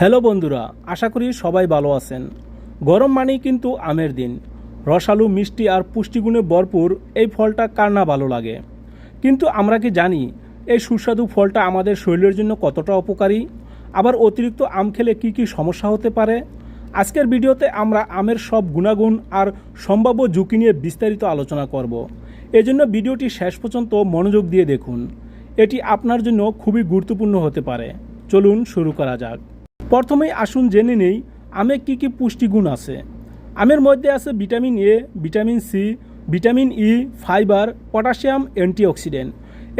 Hello বন্ধুরা, আশা করি সবাই ভালো আছেন। গরম মানেই কিন্তু আমের দিন। রসালো, মিষ্টি আর পুষ্টিগুণে ভরপুর এই ফলটা কার না ভালো লাগে? কিন্তু আমরা কি জানি, এই সুস্বাদু ফলটা আমাদের শরীরের জন্য কতটা উপকারী? আবার অতিরিক্ত আম খেলে কি কি সমস্যা হতে পারে? আজকের ভিডিওতে আমরা আমের সব গুণাগুণ আর সম্ভাব্য ঝুঁকি নিয়ে বিস্তারিত আলোচনা করব। এজন্য ভিডিওটি শেষ পর্যন্ত মনোযোগ দিয়ে দেখুন। এটি আপনার জন্য খুবই গুরুত্বপূর্ণ হতে পারে। চলুন শুরু করা যাক। প্রথমেই আসুন জেনে নেই, আমে কি কি পুষ্টিগুণ আছে। আমের মধ্যে আছে vitamin A vitamin C vitamin E fibre, potassium, antioxidant.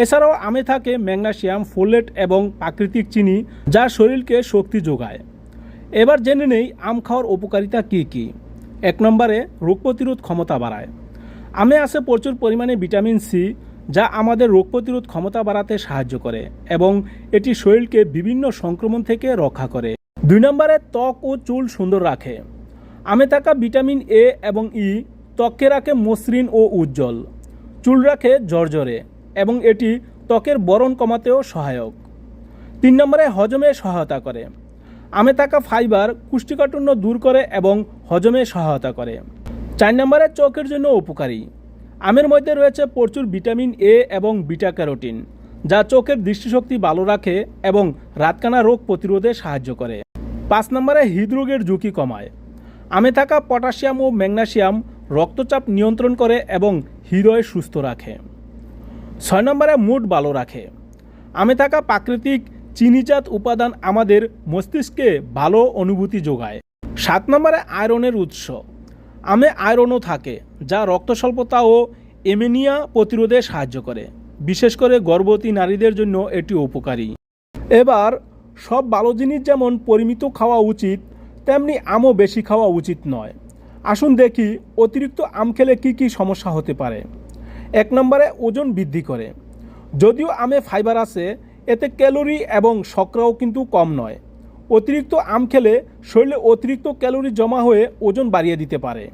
এছাড়াও আমে থাকে ম্যাগনেসিয়াম ফোলেট এবং প্রাকৃতিক চিনি, যা শরীরকে শক্তি যোগায়। এবার জেনে নেই, আম খাওয়ার উপকারিতা কী কী? এক নম্বরে, রোগ প্রতিরোধ ক্ষমতা বাড়ায়। আমে আছে প্রচুর পরিমাণে ভিটামিন সি যা আমাদের রোগ প্রতিরোধ ক্ষমতা বাড়াতে সাহায্য করে এবং এটি শরীরকে বিভিন্ন সংক্রমণ থেকে রক্ষা করে। দুই নম্বরে ত্বক ও চুল সুন্দর রাখে। আমে থাকা ভিটামিন এ এবং ই ত্বককে রাখে মসৃণ ও উজ্জ্বল। চুল রাখে জর্জরে এবং এটি ত্বকের বরণ কমাতেও সহায়ক। তিন নম্বরে হজমে সহায়তা করে। আমে থাকা ফাইবার কুষ্টিকাঠিন্য দূর করে এবং হজমে সহায়তা করে। চার নম্বরে চোখের জন্য উপকারী। আমের মধ্যে রয়েছে প্রচুর ভিটামিন এ এবং বিটা ক্যারোটিন, যা চোখের দৃষ্টিশক্তি ভালো রাখে এবং রাতকানা রোগ প্রতিরোধে সাহায্য করে। পাঁচ নম্বরে হৃদরোগের ঝুঁকি কমায়। আমে থাকা পটাশিয়াম ও ম্যাগনেসিয়াম রক্তচাপ নিয়ন্ত্রণ করে এবং হৃদয় সুস্থ রাখে। ছয় নম্বরে মুড ভালো রাখে। আমে থাকা প্রাকৃতিক চিনিজাত উপাদান আমাদের মস্তিষ্কে ভালো অনুভূতি যোগায়। সাত নম্বরে আয়রনের উৎস। আমে আয়রনও থাকে, যা রক্ত স্বল্পতা ও এমেনিয়া প্রতিরোধে সাহায্য করে। বিশেষ করে গর্ভবতী নারীদের জন্য এটি উপকারী। এবার সব ভালো জিনিস যেমন পরিমিত খাওয়া উচিত, তেমনি আমও বেশি খাওয়া উচিত নয়। আসুন দেখি অতিরিক্ত আম খেলে কী কী সমস্যা হতে পারে। এক নম্বরে ওজন বৃদ্ধি করে। যদিও আমে ফাইবার আছে, এতে ক্যালোরি এবং শর্করাও কিন্তু কম নয়। অতিরিক্ত আম খেলে শরীরে অতিরিক্ত ক্যালোরি জমা হয়ে ওজন বাড়িয়ে দিতে পারে।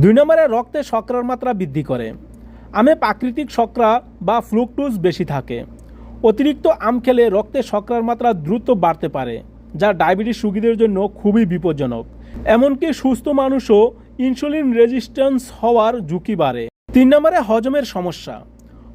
দুই নম্বরে রক্তে শর্করার মাত্রা বৃদ্ধি করে। আমে প্রাকৃতিক শর্করা বা ফ্লুকটুজ বেশি থাকে। অতিরিক্ত আম খেলে রক্তে শর্করার মাত্রা দ্রুত বাড়তে পারে, যা ডায়াবেটিস রোগীদের জন্য খুবই বিপজ্জনক। এমনকি সুস্থ মানুষও ইনসুলিন রেজিস্ট্যান্স হওয়ার ঝুঁকি বাড়ে। তিন নম্বরে হজমের সমস্যা।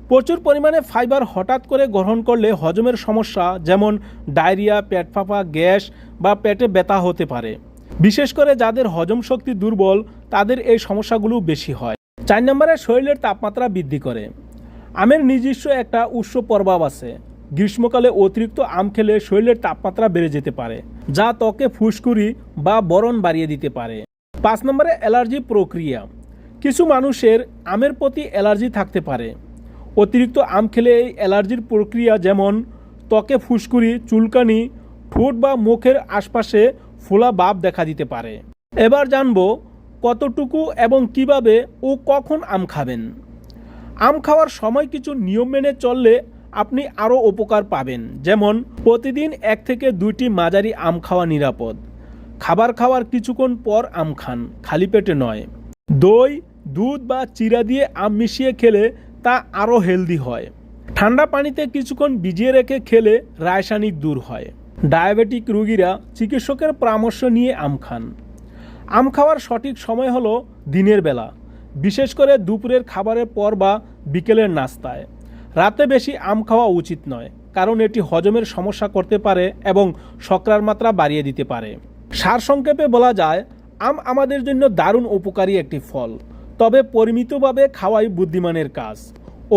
প্রচুর পরিমাণে ফাইবার হঠাৎ করে গ্রহণ করলে হজমের সমস্যা যেমন ডায়রিয়া, পেট ফাঁপা, গ্যাস বা পেটে ব্যথা হতে পারে। বিশেষ করে যাদের হজম শক্তি দুর্বল, তাদের এই সমস্যাগুলো বেশি হয়। চার নম্বরে শরীরের তাপমাত্রা বৃদ্ধি করে। আমের নিজস্ব একটা উৎস প্রভাব আছে। গ্রীষ্মকালে অতিরিক্ত আম খেলে শরীরের তাপমাত্রা বেড়ে যেতে পারে, যা ত্বকে ফুসকুড়ি বা বরণ বাড়িয়ে দিতে পারে। পাঁচ নম্বরে অ্যালার্জি প্রক্রিয়া। কিছু মানুষের আমের প্রতি অ্যালার্জি থাকতে পারে। অতিরিক্ত আম খেলে এই অ্যালার্জির প্রক্রিয়া যেমন ত্বকে ফুসকুড়ি, চুলকানি, ঠোঁট বা মুখের আশপাশে ফোলা ভাব দেখা দিতে পারে। এবার জানব কতটুকু এবং কীভাবে ও কখন আম খাবেন। আম খাওয়ার সময় কিছু নিয়ম মেনে চললে আপনি আরও উপকার পাবেন। যেমন, প্রতিদিন এক থেকে দুইটি মাঝারি আম খাওয়া নিরাপদ। খাবার খাওয়ার কিছুক্ষণ পর আম খান, খালি পেটে নয়। দই, দুধ বা চিরা দিয়ে আম মিশিয়ে খেলে তা আরও হেলদি হয়। ঠান্ডা পানিতে কিছুক্ষণ ভিজিয়ে রেখে খেলে রাসায়নিক দূর হয়। ডায়াবেটিক রোগীরা চিকিৎসকের পরামর্শ নিয়ে আম খান। আম খাওয়ার সঠিক সময় হলো দিনের বেলা। বিশেষ করে দুপুরের খাবারের পর বা বিকেলের নাস্তায়। রাতে বেশি আম খাওয়া উচিত নয়, কারণ এটি হজমের সমস্যা করতে পারে এবং শর্করার মাত্রা বাড়িয়ে দিতে পারে। সারসংক্ষেপে বলা যায়, আম আমাদের জন্য দারুণ উপকারী একটি ফল, তবে পরিমিতভাবে খাওয়াই বুদ্ধিমানের কাজ।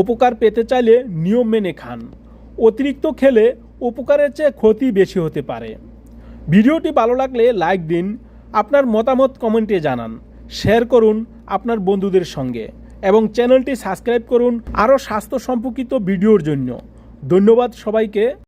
উপকার পেতে চাইলে নিয়ম মেনে খান। অতিরিক্ত খেলে উপকারের চেয়ে ক্ষতি বেশি হতে পারে। ভিডিওটি ভালো লাগলে লাইক দিন, আপনার মতামত কমেন্টে জানান। শেয়ার করুন আপনার বন্ধুদের সঙ্গে এবং চ্যানেলটি সাবস্ক্রাইব করুন আরও স্বাস্থ্য সম্পর্কিত ভিডিওর জন্য। ধন্যবাদ সবাইকে।